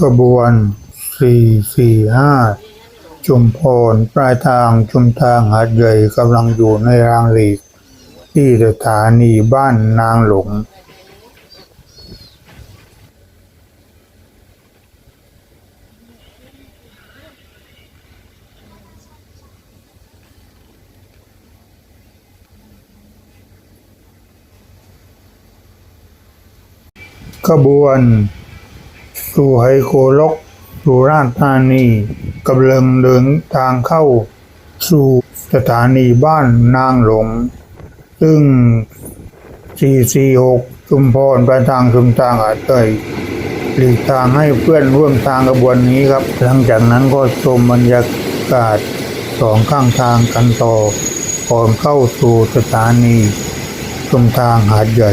ขบวนสี่สี่ห้าชุมพรปลายทางชุมทางหาดใหญ่กำลังอยู่ในรางหลีก ที่สถานีบ้านนางหลงขบวน สู่ไฮโคลกสุราษฎร์ธานีกำลังเดินทางเข้า สู่สถานีบ้านนางหลง ซึ่ง 446 ชุมพรไปทางชุมทางอาจเตยหลีกทางให้เพื่อนร่วมทางขบวนนี้ครับ หลังจากนั้นก็ชมบรรยากาศสองข้างทางกันต่อก่อนเข้าสู่สถานีชุมทางหาดใหญ่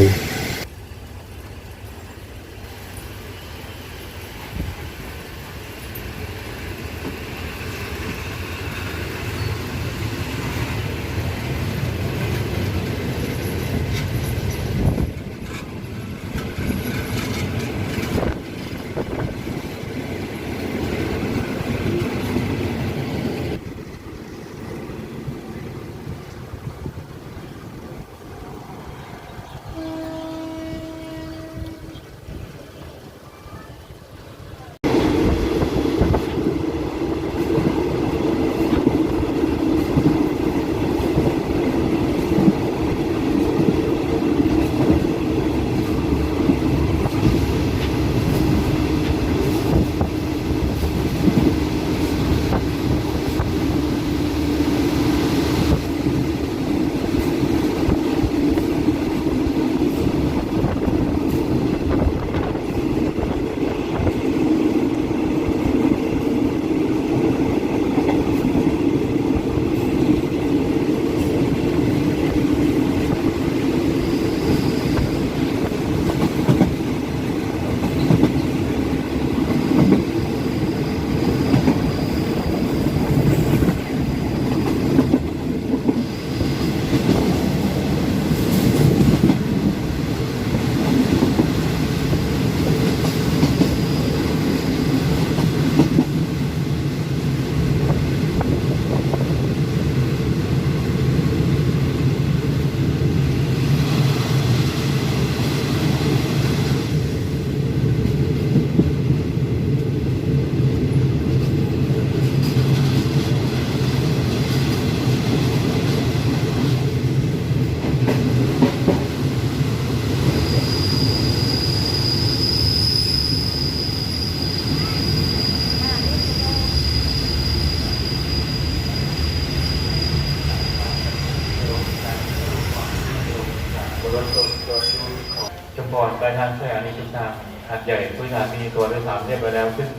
ชุมพรไปทางสถานีชุมทางหาดใหญ่ผู้สถานีตัวโดยสารเรียบร้อยแล้วขึ้น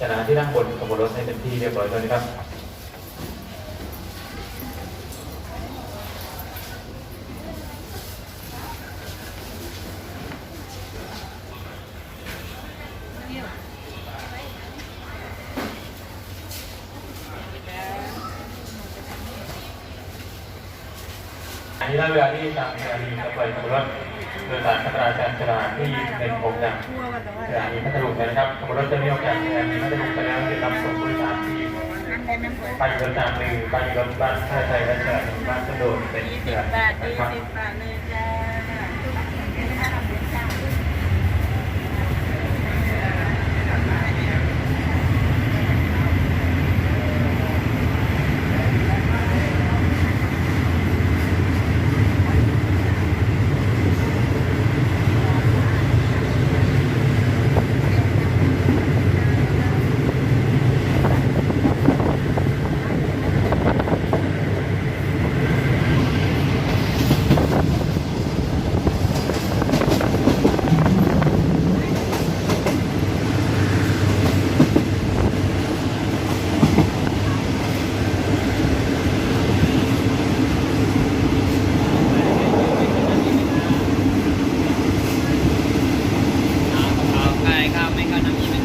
ชนะที่นั่งบนขบวนรถให้เป็นที่เรียบร้อยแล้วนะครับอันนี้ได้เวลาที่ทางสถานีรถไฟขบวนรถ โดยสารพัฒนาการจรานที่เป็นโครงการสถานีพัทลุงนะครับขบวนรถจะมีโอกาสสถานีพัทลุงไปแล้วจะนำส่งผู้โดยสารที่ไปรถตามหนึ่งไปรถบ้านท่าไทยและสถานีบ้านกระดวกเป็นเกือบถานีบาทนะครับ économie.